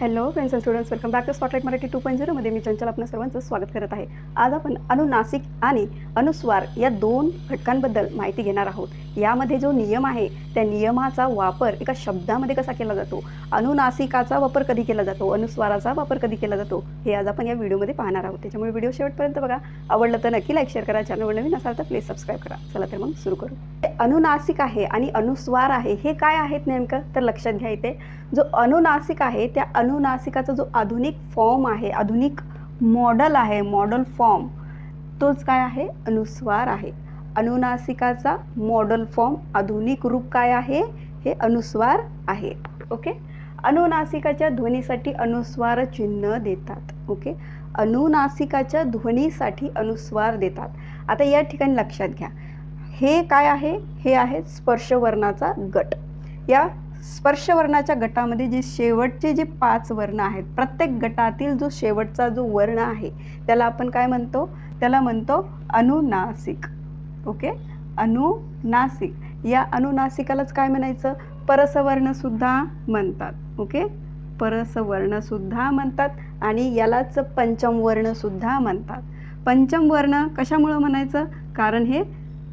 Hello friends and students welcome back to spotlight Marathi two point झिरोमध्ये मी चंचल आपल्या सर्वांचं स्वागत करत आहे. आज आपण अनुनासिक आणि अनुस्वार या दोन घटकांबद्दल माहिती घेणार आहोत. यामध्ये जो नियम आहे त्या नियमाचा वापर एका शब्दामध्ये कसा केला जातो? अनुनासिकाचा वापर कधी केला जातो? अनुस्वाराचा वापर कधी केला जातो? हे आज आपण या व्हिडिओमध्ये पाहणार आहोत. त्याच्यामुळे व्हिडिओ शेवटपर्यंत बघा. आवडलं तर नक्की लाईक शेअर करा. चॅनलवर नवीन असाल तर प्लीज सबस्क्राईब करा. चला तर मग सुरू करू. अनुनासिक आहे आणि अनुस्वार आहे हे काय आहेत नेमकं? तर लक्षात घ्या इथे. जो अनुनासिक आहे त्या अनुनासिकाचा जो आधुनिक फॉर्म आहे आधुनिक मॉडल आहे मॉडल फॉर्म तोच काय आहे? अनुस्वार आहे. अनुनासिकाचा मॉडल फॉर्म आधुनिक रूप काय आहे? हे अनुस्वार आहे. ओके अनुनासिकाच्या ध्वनीसाठी अनुस्वार चिन्ह देतात. ओके अनुनासिकाच्या ध्वनीसाठी अनुस्वार देतात. आता या ठिकाणी लक्षात घ्या. हे काय आहे? हे आहे स्पर्शवर्णाचा गट. या स्पर्शवर्णाच्या गटामध्ये जे शेवटचे जे पाच वर्ण आहेत प्रत्येक गटातील जो शेवटचा जो वर्ण आहे त्याला आपण काय म्हणतो? त्याला म्हणतो अनुनासिक. ओके? अनुनासिक. या अनुनासिकालाच काय म्हणायचं? परसवर्णसुद्धा म्हणतात. ओके? परसवर्णसुद्धा म्हणतात आणि यालाच पंचमवर्णसुद्धा म्हणतात. पंचमवर्ण कशामुळं म्हणायचं? कारण हे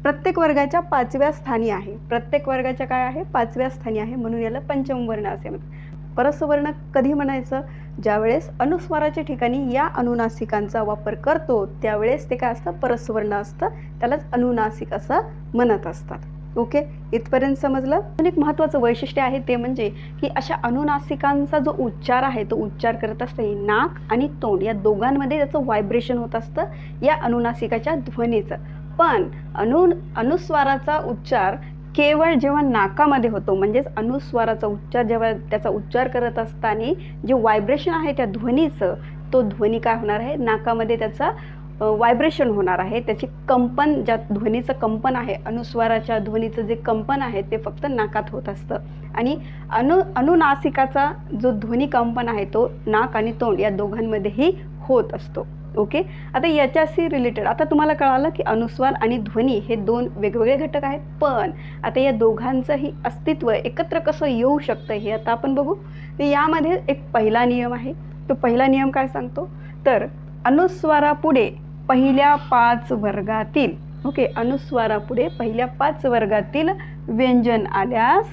प्रत्येक वर्गाच्या पाचव्या स्थानी आहे. प्रत्येक वर्गाच्या काय आहे? पाचव्या स्थानी आहे. म्हणून याला पंचमवर्ण असे म्हणतात. परसवर्ण कधी म्हणायचं? ज्यावेळेस अनुस्वाराच्या ठिकाणी या अनुनासिकांचा वापर करतो त्यावेळेस ते काय असतं? परस्वर्ण असतं. त्यालाच अनुनासिक असं म्हणत असतात. ओके? इथपर्यंत समजलं? अजून एक महत्त्वाचं वैशिष्ट्य आहे ते म्हणजे की अशा अनुनासिकांचा जो उच्चार आहे तो उच्चार करत असताना नाक आणि तोंड. या दोघांमध्ये त्याचं व्हायब्रेशन होत असतं या अनुनासिकाच्या ध्वनीचं. पण अनु अनुस्वाराचा उच्चार केवळ जेव्हा नाकामध्ये होतो म्हणजेच अनुस्वाराचा उच्चार जेव्हा त्याचा उच्चार करत असताना जे व्हायब्रेशन आहे त्या ध्वनीचं तो ध्वनी काय होणार आहे? नाकामध्ये त्याचा व्हायब्रेशन होणार आहे. त्याचे कंपन ज्या ध्वनीचं कंपन आहे अनुस्वाराच्या ध्वनीचं जे कंपन आहे ते फक्त नाकात होत असतं. आणि अनु अनुनासिकाचा जो ध्वनी कंपन आहे तो नाक आणि तोंड या दोघांमध्येही होत असतो. ओके? आता याच्याशी रिलेटेड आता तुम्हाला कळालं की अनुस्वार आणि ध्वनी हे दोन वेगवेगळे घटक आहेत. पण आता या दोघांचंही अस्तित्व एकत्र कसं येऊ शकतं हे आता आपण बघू. तर यामध्ये एक पहिला नियम आहे. तो पहिला नियम काय सांगतो? तर अनुस्वारापुढे पहिल्या पाच वर्गातील ओके अनुस्वारापुढे पहिल्या पाच वर्गातील व्यंजन आल्यास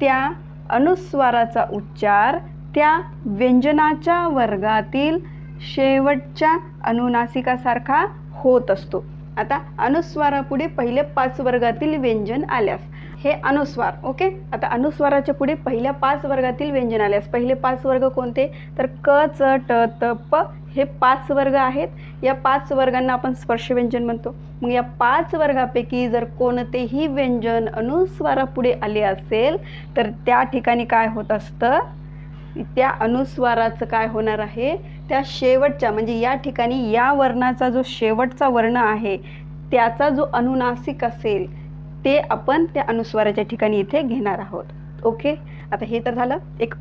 त्या अनुस्वाराचा उच्चार त्या व्यंजनाच्या वर्गातील शेवटच्या अनुनासिकासारखा होत असतो. आता अनुस्वारापुढे पहिले पाच वर्गातील व्यंजन आल्यास. हे अनुस्वार ओके? आता अनुस्वाराच्या पुढे पहिल्या पाच वर्गातील व्यंजन आल्यास. पहिले पाच वर्ग कोणते? तर क च ट त प हे पाच वर्ग आहेत. या पाच वर्गांना आपण स्पर्श व्यंजन म्हणतो. मग या पाच वर्गापैकी जर कोणतेही व्यंजन अनुस्वारापुढे आले असेल तर त्या ठिकाणी काय होत असतं? त्या अनुस्वाराचं काय होणार आहे? त्या शेवटच्या म्हणजे या ठिकाणी या वर्णाचा जो शेवटचा वर्ण आहे त्याचा जो अनुनासिक असेल ते आपण त्या अनुस्वाराच्या ठिकाणी इथे घेणार आहोत. ओके? आता हे तर झालं. एक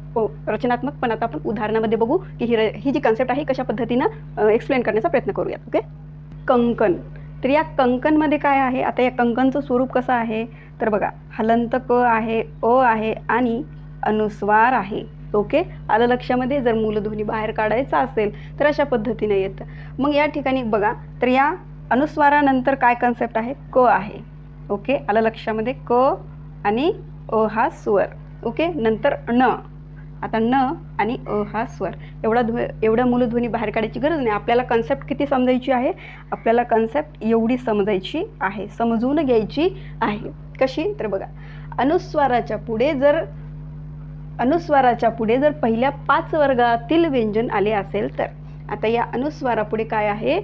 रचनात्मक पण आता आपण उदाहरणामध्ये बघू की ही र ही जी कन्सेप्ट आहे कशा पद्धतीनं एक्सप्लेन करण्याचा प्रयत्न करूयात. ओके? कंकण. तर या कंकणमध्ये काय आहे? आता या कंकणचं स्वरूप कसं आहे? तर बघा हलंत क आहे अ आहे आणि अनुस्वार आहे. ओके? आलं लक्षामध्ये? जर मूलध्वनी बाहेर काढायचा असेल तर अशा पद्धतीने येतं. मग या ठिकाणी बघा तर या अनुस्वारानंतर काय कन्सेप्ट आहे? क आहे. ओके? आलं लक्षामध्ये? क आणि अ हा स्वर. ओके? नंतर न. आता न आणि अ हा स्वर. एवढा ध्व एवढा मूलध्वनी बाहेर काढायची गरज नाही. आपल्याला कन्सेप्ट किती समजायची आहे? आपल्याला कन्सेप्ट एवढी समजायची आहे. समजून घ्यायची आहे. कशी? तर बघा. अनुस्वाराच्या पुढे जर अनुस्वाराच्या पुढे जर पहिल्या पाच वर्गातील व्यंजन आले असेल तर. आता या अनुस्वारापुढे काय आहे?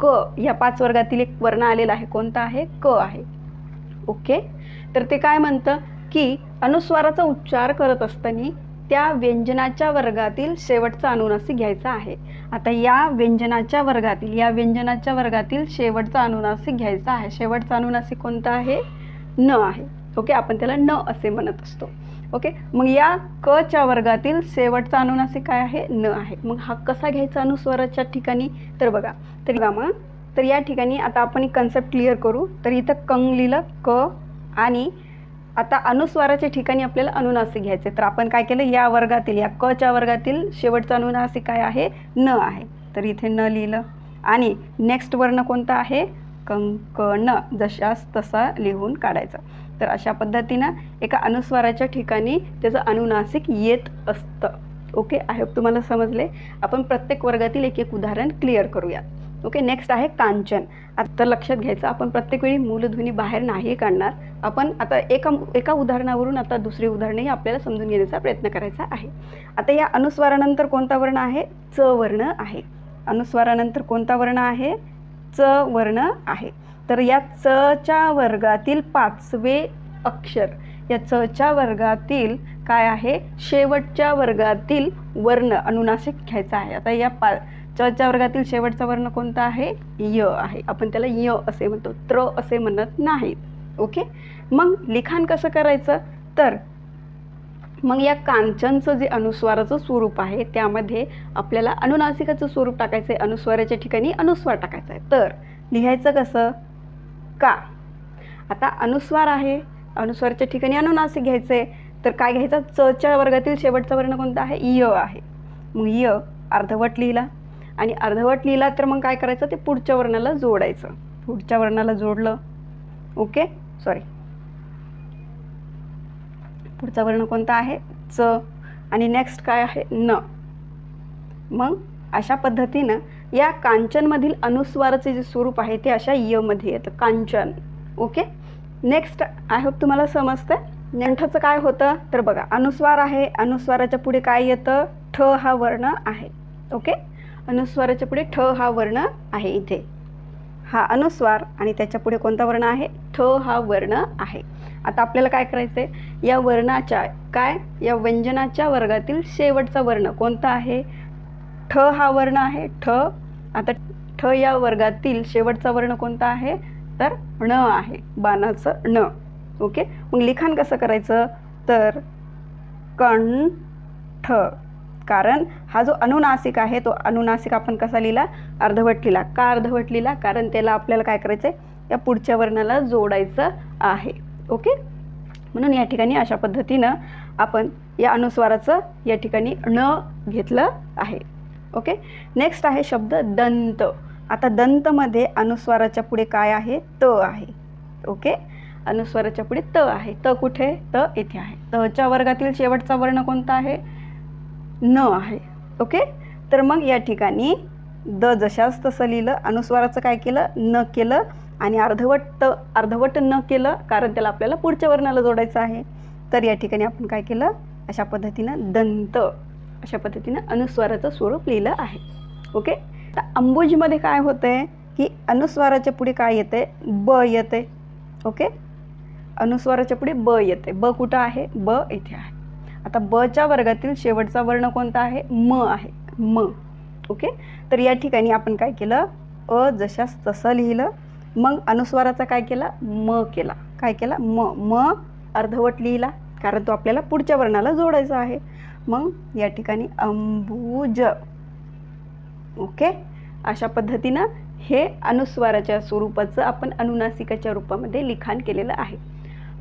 क. या पाच वर्गातील एक वर्ण आलेला आहे. कोणता आहे? क आहे. ओके? तर ते काय म्हणतं? की अनुस्वाराचा उच्चार करत असताना त्या व्यंजनाच्या वर्गातील शेवटचा अनुनासिक घ्यायचा आहे. आता या व्यंजनाच्या वर्गातील या व्यंजनाच्या वर्गातील शेवटचा अनुनासिक घ्यायचा आहे. शेवटचा अनुनासिक कोणता आहे? न आहे. ओके? आपण त्याला न असे म्हणत असतो. ओके? मग या क च्या वर्गातील शेवटचा अनुनासिक काय आहे? न आहे. मग हा कसा घ्यायचा अनुस्वाराच्या ठिकाणी? तर बघा तर मग तर या ठिकाणी आता आपण एक कन्सेप्ट क्लिअर करू. तर इथं कंग लिहिलं क आणि आता अनुस्वाराच्या ठिकाणी आपल्याला अनुनासिक घ्यायचे तर आपण काय केलं? या वर्गातील या क च्या वर्गातील शेवटचा अनुनासिक काय आहे? न आहे. तर इथे न लिहिलं. आणि नेक्स्ट वर्ण कोणता आहे? कंकण जशास तसा लिहून काढायचा. तर अशा पद्धतीनं एका अनुस्वाराच्या ठिकाणी त्याचं अनुनासिक येत असतं. ओके आय होप तुम्हाला समजले. आपण प्रत्येक वर्गातील एक एक उदाहरण क्लिअर करूयात. ओके नेक्स्ट आहे कांचन. आता लक्षात घ्यायचं आपण प्रत्येक वेळी मूलध्वनी बाहेर नाही काढणार. आपण आता एका एका उदाहरणावरून आता दुसरी उदाहरणही आपल्याला समजून घेण्याचा प्रयत्न करायचा आहे. आता या अनुस्वारानंतर कोणता वर्ण आहे? च वर्ण आहे. अनुस्वारानंतर कोणता वर्ण आहे? च वर्ण आहे. तर या चच्या वर्गातील पाचवे अक्षर या चच्या वर्गातील काय आहे? शेवटच्या वर्गातील वर्ण अनुनासिक घ्यायचा आहे. आता या पा चच्या वर्गातील शेवटचा वर्ण कोणता आहे? य आहे. आपण त्याला य असे म्हणतो त्र असे म्हणत नाहीत. ओके? मग लिखाण कसं करायचं? तर मग या कांचनचं जे अनुस्वाराचं स्वरूप आहे त्यामध्ये आपल्याला अनुनासिकाचं स्वरूप टाकायचं आहे अनुस्वाराच्या ठिकाणी अनुस्वार टाकायचा आहे तर लिहायचं कसं? का? आता अनुस्वार आहे. अनुस्वारच्या ठिकाणी अनुनासिक घ्यायचं आहे तर काय घ्यायचं? चच्या वर्गातील शेवटचा वर्ण कोणता आहे? य आहे. मग य अर्धवट लिहिला. आणि अर्धवट लिहिला तर मग काय करायचं? ते पुढच्या वर्णाला जोडायचं. पुढच्या वर्णाला जोडलं. ओके? सॉरी पुढचा वर्ण कोणता आहे? च. आणि नेक्स्ट काय आहे? न. मग अशा पद्धतीनं या कांचनमधील अनुस्वाराचे जे स्वरूप आहे ते अशा यमध्ये येतं. Kanchan. Okay next I hope तुम्हाला समजतं नेंठाचं काय होतं? तर बघा अनुस्वार आहे. अनुस्वाराच्या पुढे काय येतं? ठ हा वर्ण आहे. ओके अनुस्वाराच्या पुढे ठ हा वर्ण आहे इथे. हा अनुस्वार आणि त्याच्या पुढे कोणता वर्ण आहे? ठ हा वर्ण आहे. आता आपल्याला काय करायचं आहे या वर्णाच्या काय? या व्यंजनाच्या वर्गातील शेवटचा वर्ण कोणता आहे? ठ हा वर्ण आहे. ठ आता ठ या वर्गातील शेवटचा वर्ण कोणता आहे? तर ण आहे. बाणाचं ण. ओके? मग लिखाण कसं करायचं? तर कंठ कारण हा जो अनुनासिक आहे तो अनुनासिक आपण कसा लिहिला? अर्धवट लिहिला. का अर्धवट लिहिला? कारण त्याला आपल्याला काय करायचं आहे या पुढच्या वर्णाला जोडायचं आहे. ओके? म्हणून या ठिकाणी अशा पद्धतीनं आपण या अनुस्वाराचं या ठिकाणी ण घेतलं आहे. ओके नेक्स्ट आहे शब्द दंत. आता दंतमध्ये अनुस्वाराच्या पुढे काय आहे? त आहे. ओके अनुस्वाराच्या पुढे त आहे. त कुठे? त इथे आहे. तच्या वर्गातील शेवटचा वर्ण कोणता आहे? न आहे. ओके तर मग या ठिकाणी द जशाच तसं लिहिलं अनुस्वाराचं काय केलं? न केलं आणि अर्धवट त अर्धवट न केलं कारण त्याला आपल्याला पुढच्या वर्णाला जोडायचं आहे. तर या ठिकाणी आपण काय केलं? अशा पद्धतीनं दंत. अशा पद्धतीनं अनुस्वाराचं स्वरूप लिहिलं आहे. ओके तर अंबुजमध्ये काय होतं आहे की अनुस्वाराच्या पुढे काय येते ब येते ओके अनुस्वाराच्या पुढे ब येते ब कुठं आहे? ब इथे आहे. आता बच्या वर्गातील शेवटचा वर्ण कोणता आहे? म आहे. म. ओके तर या ठिकाणी आपण काय केलं? अ जशास तसं लिहिलं. मग अनुस्वाराचा काय केला? म केला. काय केला? म. म अर्धवट लिहिला. कारण तो आपल्याला पुढच्या वर्णाला जोडायचा आहे. मग या ठिकाणी अंबुज. ओके अशा पद्धतीनं हे अनुस्वाराच्या स्वरूपाचं आपण अनुनासिकाच्या रूपामध्ये लिखाण केलेलं आहे.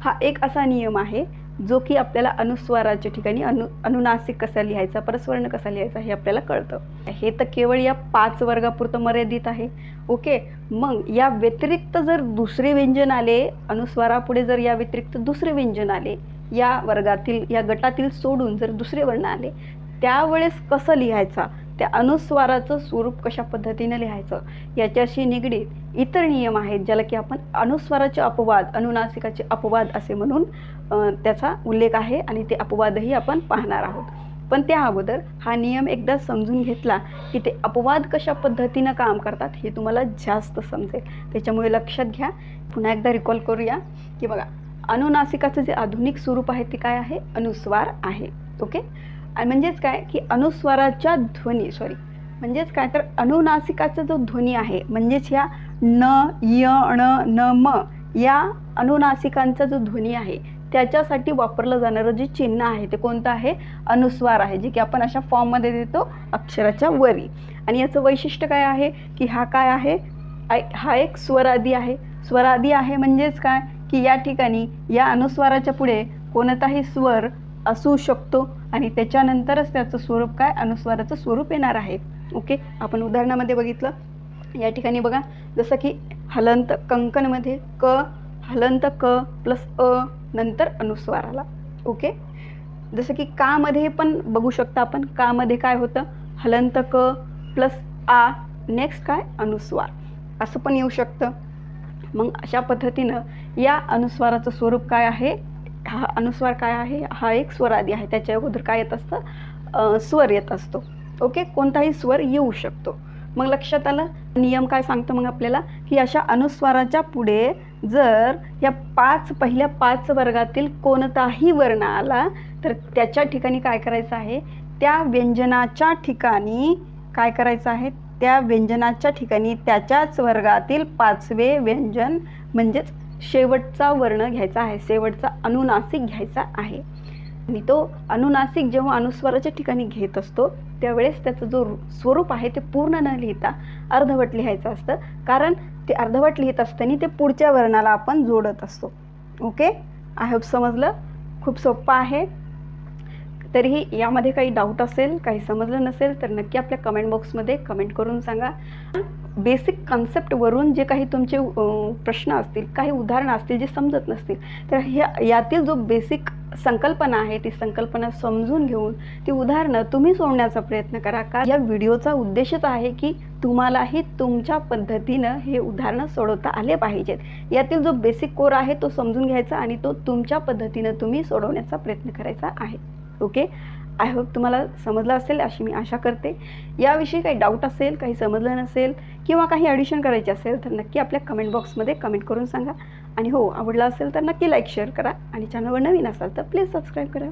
हा एक असा नियम आहे जो की आपल्याला अनुस्वाराच्या ठिकाणी अनु अनुनासिक कसा लिहायचा परस्वर्ण कसा लिहायचा हे आपल्याला कळतं. हे तर केवळ या पाच वर्गापुरतं मर्यादित आहे. ओके मग या व्यतिरिक्त जर दुसरे व्यंजन आले अनुस्वारापुढे जर या व्यतिरिक्त दुसरे व्यंजन आले या वर्गातील या गटातील सोडून जर दुसरे वर्ण आले त्यावेळेस कसं लिहायचा? त्या अनुस्वाराचं स्वरूप कशा पद्धतीने लिहायचं? याच्याशी निगडीत इतर नियम आहेत ज्याला की आपण अनुस्वाराचे अपवाद अनुनासिकाचे अपवाद असे म्हणून त्याचा उल्लेख आहे आणि ते अपवादही आपण पाहणार आहोत. पण त्या अगोदर हा नियम एकदा समजून घेतला की ते अपवाद कशा पद्धतीनं काम करतात हे तुम्हाला जास्त समजेल. त्याच्यामुळे लक्षात घ्या. पुन्हा एकदा रिकॉल करूया. की बघा अनुनासिकाचं जे आधुनिक स्वरूप आहे ते काय आहे? अनुस्वार आहे. ओके? आणि म्हणजेच काय? की अनुस्वाराच्या ध्वनी सॉरी म्हणजेच काय? तर अनुनासिकाचा जो ध्वनी आहे म्हणजेच ह्या न य ण न म या अनुनासिकांचा जो ध्वनी आहे त्याच्यासाठी वापरलं जाणारं जे चिन्ह आहे ते कोणतं आहे? अनुस्वार आहे जे की आपण अशा फॉर्ममध्ये देतो अक्षराच्या वरी. आणि याचं वैशिष्ट्य काय आहे? की हा काय आहे? हा एक स्वरादी आहे. स्वरादी आहे म्हणजेच काय? की या ठिकाणी या अनुस्वाराच्या पुढे कोणताही स्वर असू शकतो आणि त्याच्यानंतरच त्याचं स्वरूप काय? अनुस्वाराचं स्वरूप येणार आहे. ओके आपण उदाहरणामध्ये बघितलं. या ठिकाणी बघा जसं की हलंत कंकणमध्ये क हलंत क प्लस अ नंतर अनुस्वार आला ओके जसं की कामध्ये पण बघू शकता आपण. कामध्ये काय होतं? हलंत क प्लस आ नेक्स्ट काय? अनुस्वार. असं पण येऊ शकतं. मग अशा पद्धतीनं या अनुस्वाराचं स्वरूप काय आहे? हा अनुस्वार काय आहे? हा एक स्वरादी आहे. त्याच्या अगोदर काय येत असतं? स्वर येत असतो. ओके? कोणताही स्वर येऊ शकतो. मग लक्षात आलं? नियम काय सांगतो मग आपल्याला? की अशा अनुस्वाराच्या पुढे जर या पाच पहिल्या पाच वर्गातील कोणताही वर्ण आला तर त्याच्या ठिकाणी काय करायचं आहे? त्या व्यंजनाच्या ठिकाणी काय करायचं आहे? त्या व्यंजनाच्या ठिकाणी त्याच्याच वर्गातील पाचवे व्यंजन म्हणजेच शेवटचा वर्ण घ्यायचा आहे. शेवटचा अनुनासिक घ्यायचा आहे. आणि तो अनुनासिक जेव्हा अनुस्वाराच्या ठिकाणी घेत असतो त्यावेळेस त्याचं जो स्वरूप आहे ते पूर्ण न लिहिता अर्धवट लिहायचं असतं. कारण ते अर्धवट लिहित असताना ते पुढच्या वर्णाला आपण जोडत असतो. ओके? आय होप समजलं? खूप सोप्पं आहे. तरीही यामध्ये काही डाऊट असेल काही समजलं नसेल तर नक्की आपल्या कमेंट बॉक्समध्ये कमेंट करून सांगा. बेसिक कन्सेप्टवरून जे काही तुमचे प्रश्न असतील काही उदाहरणं असतील जे समजत नसतील तर ह्या यातील जो बेसिक संकल्पना आहे ती संकल्पना समजून घेऊन ती उदाहरणं तुम्ही सोडण्याचा प्रयत्न करा. का या व्हिडिओचा उद्देशच आहे की तुम्हालाही तुमच्या पद्धतीनं हे उदाहरणं सोडवता आले पाहिजेत. यातील जो बेसिक कोर आहे तो समजून घ्यायचा आणि तो तुमच्या पद्धतीनं तुम्ही सोडवण्याचा प्रयत्न करायचा आहे. ओके आय होप तुम्हाला समजलं असेल अशी मी आशा करते. याविषयी काही डाऊट असेल काही समजलं नसेल किंवा काही ॲडिशन करायचे असेल तर नक्की आपल्या कमेंट बॉक्समध्ये कमेंट करून सांगा. आणि हो आवडलं असेल तर नक्की लाईक शेअर करा. आणि चॅनलवर नवीन असाल तर प्लीज सबस्क्राईब करा.